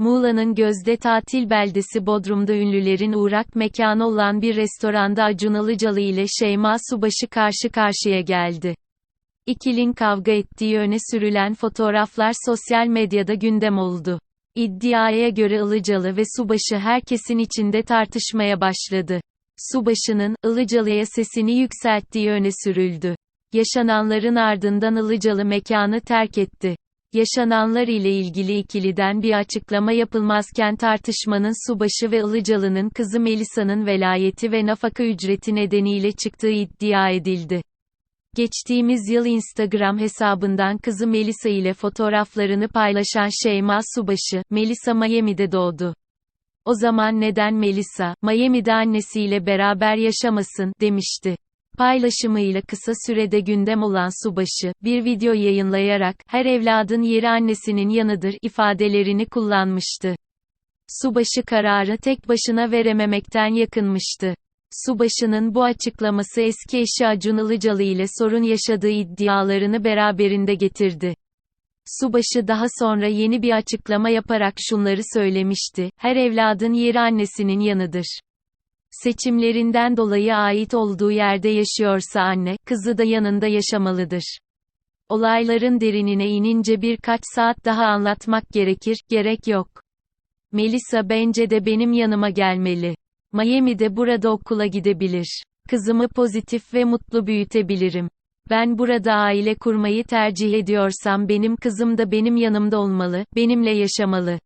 Muğla'nın gözde tatil beldesi Bodrum'da ünlülerin uğrak mekanı olan bir restoranda Acun Ilıcalı ile Şeyma Subaşı karşı karşıya geldi. İkilin kavga ettiği öne sürülen fotoğraflar sosyal medyada gündem oldu. İddiaya göre Ilıcalı ve Subaşı herkesin içinde tartışmaya başladı. Subaşı'nın, Ilıcalı'ya sesini yükselttiği öne sürüldü. Yaşananların ardından Ilıcalı mekanı terk etti. Yaşananlar ile ilgili ikiliden bir açıklama yapılmazken tartışmanın Subaşı ve Ilıcalı'nın kızı Melisa'nın velayeti ve nafaka ücreti nedeniyle çıktığı iddia edildi. Geçtiğimiz yıl Instagram hesabından kızı Melisa ile fotoğraflarını paylaşan Şeyma Subaşı, Melisa Miami'de doğdu. O zaman neden Melisa, Miami'de annesiyle beraber yaşamasın, demişti. Paylaşımıyla kısa sürede gündem olan Subaşı, bir video yayınlayarak, her evladın yeri annesinin yanıdır ifadelerini kullanmıştı. Subaşı kararı tek başına verememekten yakınmıştı. Subaşı'nın bu açıklaması eski eşi Acun Ilıcalı ile sorun yaşadığı iddialarını beraberinde getirdi. Subaşı daha sonra yeni bir açıklama yaparak şunları söylemişti, her evladın yeri annesinin yanıdır. Seçimlerinden dolayı ait olduğu yerde yaşıyorsa anne, kızı da yanında yaşamalıdır. Olayların derinine inince birkaç saat daha anlatmak gerekir, gerek yok. Melisa bence de benim yanıma gelmeli. Miami'de burada okula gidebilir. Kızımı pozitif ve mutlu büyütebilirim. Ben burada aile kurmayı tercih ediyorsam benim kızım da benim yanımda olmalı, benimle yaşamalı.